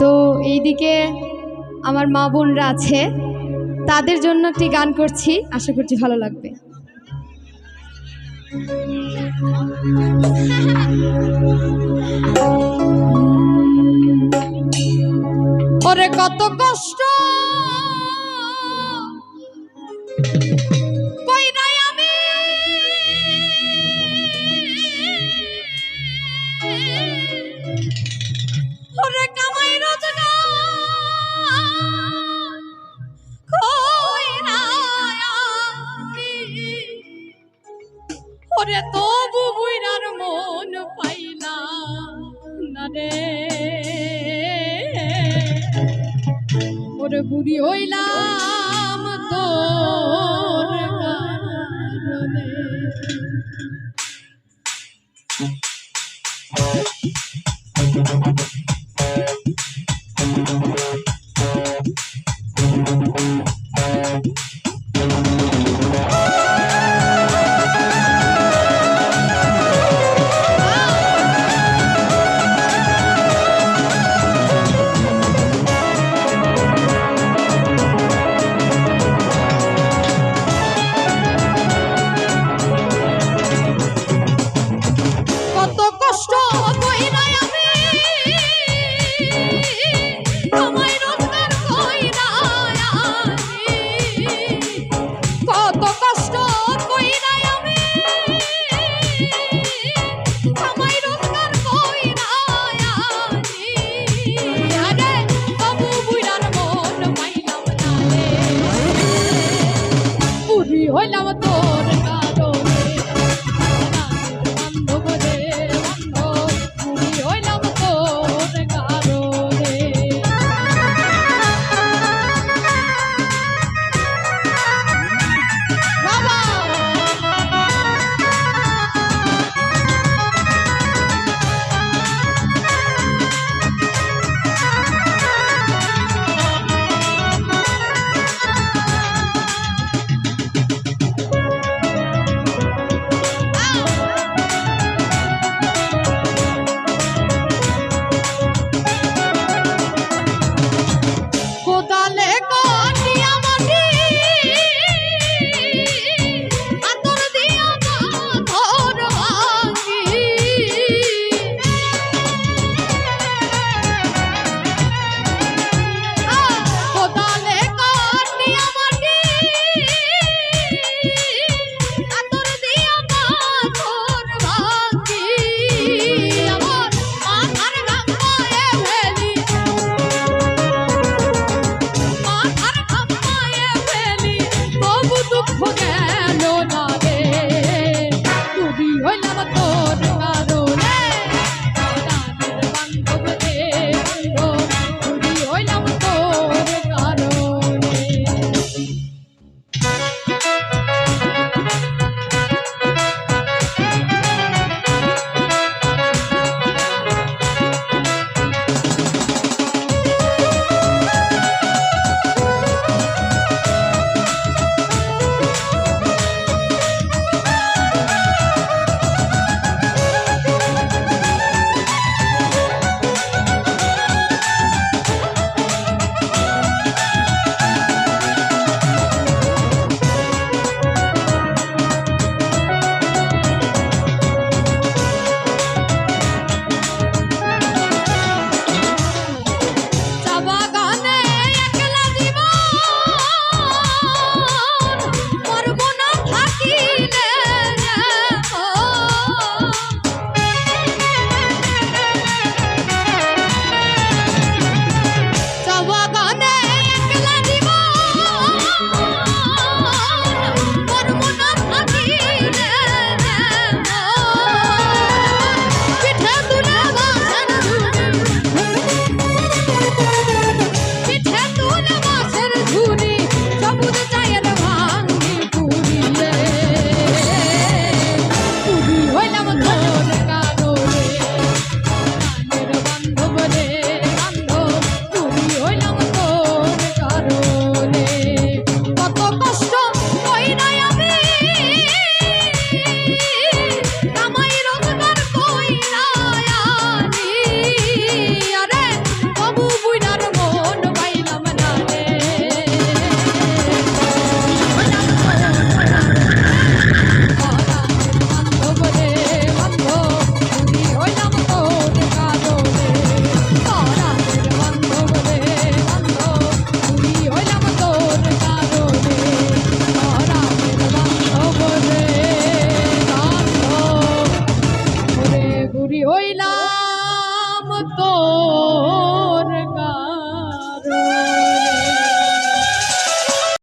তো এইদিকে আমার মা বোনরা আছে, তাদের জন্য একটি গান করছি, আশা করছি ভালো লাগবে। ওরে কত কষ্ট! রে ওরে বুড়ি হইলাম তোর কারণে।